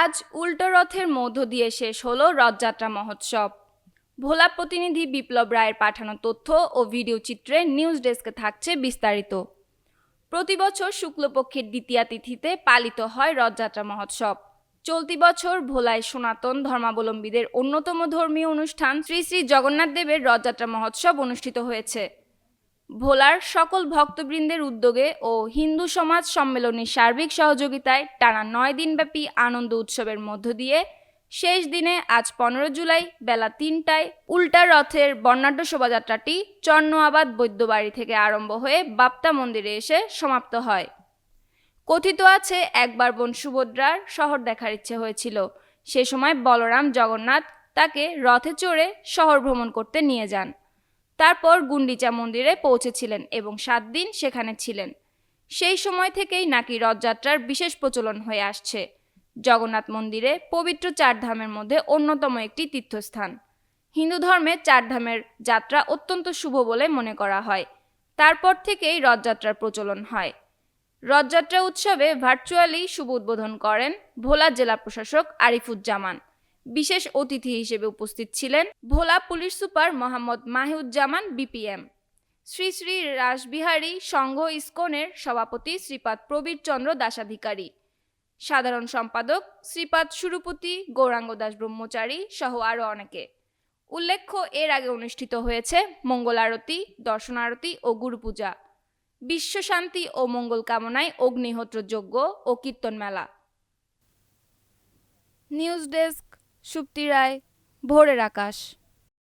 আজ উল্টো রথের মধ্য দিয়ে শেষ হলো রথযাত্রা মহোৎসব। ভোলা প্রতিনিধি বিপ্লব রায়ের পাঠানো তথ্য ও ভিডিও চিত্রে নিউজ ডেস্কে থাকছে বিস্তারিত। প্রতি বছর শুক্লপক্ষের দ্বিতীয়া তিথিতে পালিত হয় রথযাত্রা মহোৎসব। চলতি বছর ভোলায় সনাতন ধর্মাবলম্বীদের অন্যতম ধর্মীয় অনুষ্ঠান শ্রী শ্রী জগন্নাথ দেবের রথযাত্রা মহোৎসব অনুষ্ঠিত হয়েছে। ভোলার সকল ভক্তবৃন্দের উদ্যোগে ও হিন্দু সমাজ সম্মেলনের সার্বিক সহযোগিতায় টানা নয় দিনব্যাপী আনন্দ উৎসবের মধ্য দিয়ে শেষ দিনে আজ পনেরো জুলাই বেলা তিনটায় উল্টা রথের বর্ণাঢ্য শোভাযাত্রাটি চন্নআবাদ বৈদ্যবাড়ি থেকে আরম্ভ হয়ে বাপ্তা মন্দিরে এসে সমাপ্ত হয়। কথিত আছে, একবার বোন সুভদ্রার শহর দেখার ইচ্ছে হয়েছিল। সে সময় বলরাম জগন্নাথ তাকে রথে চড়ে শহর ভ্রমণ করতে নিয়ে যান। তারপর গুন্ডিচা মন্দিরে পৌঁছেছিলেন এবং সাত দিন সেখানে ছিলেন। সেই সময় থেকেই নাকি রথযাত্রার বিশেষ প্রচলন হয়ে আসছে। জগন্নাথ মন্দিরে পবিত্র চার ধামের মধ্যে অন্যতম একটি তীর্থস্থান। হিন্দু ধর্মে চার ধামের যাত্রা অত্যন্ত শুভ বলে মনে করা হয়। তারপর থেকেই রথযাত্রার প্রচলন হয়। রথযাত্রা উৎসবে ভার্চুয়ালি শুভ উদ্বোধন করেন ভোলা জেলা প্রশাসক আরিফুজ্জামান। বিশেষ অতিথি হিসেবে উপস্থিত ছিলেন Bhola police super Mohammad Mahiuzzaman BPM, Shri Shri Rashbehari Sangha ইস্কনের সভাপতি শ্রীপাদ প্রবীর চন্দ্র দাসাধিকারী, সাধারণ সম্পাদক শ্রীপাদ সুরপতি গৌরাঙ্গ দাস ব্রহ্মচারী সহ আরও অনেকে। উল্লেখ্য, এর আগে অনুষ্ঠিত হয়েছে মঙ্গল আরতি, দর্শন আরতি ও গুরুপূজা বিশ্ব শান্তি ও মঙ্গল কামনায় অগ্নিহোত্র যজ্ঞ ও কীর্তন মেলা। নিউজ ডেস্ক সুপ্তি রায় ভোরের আকাশ।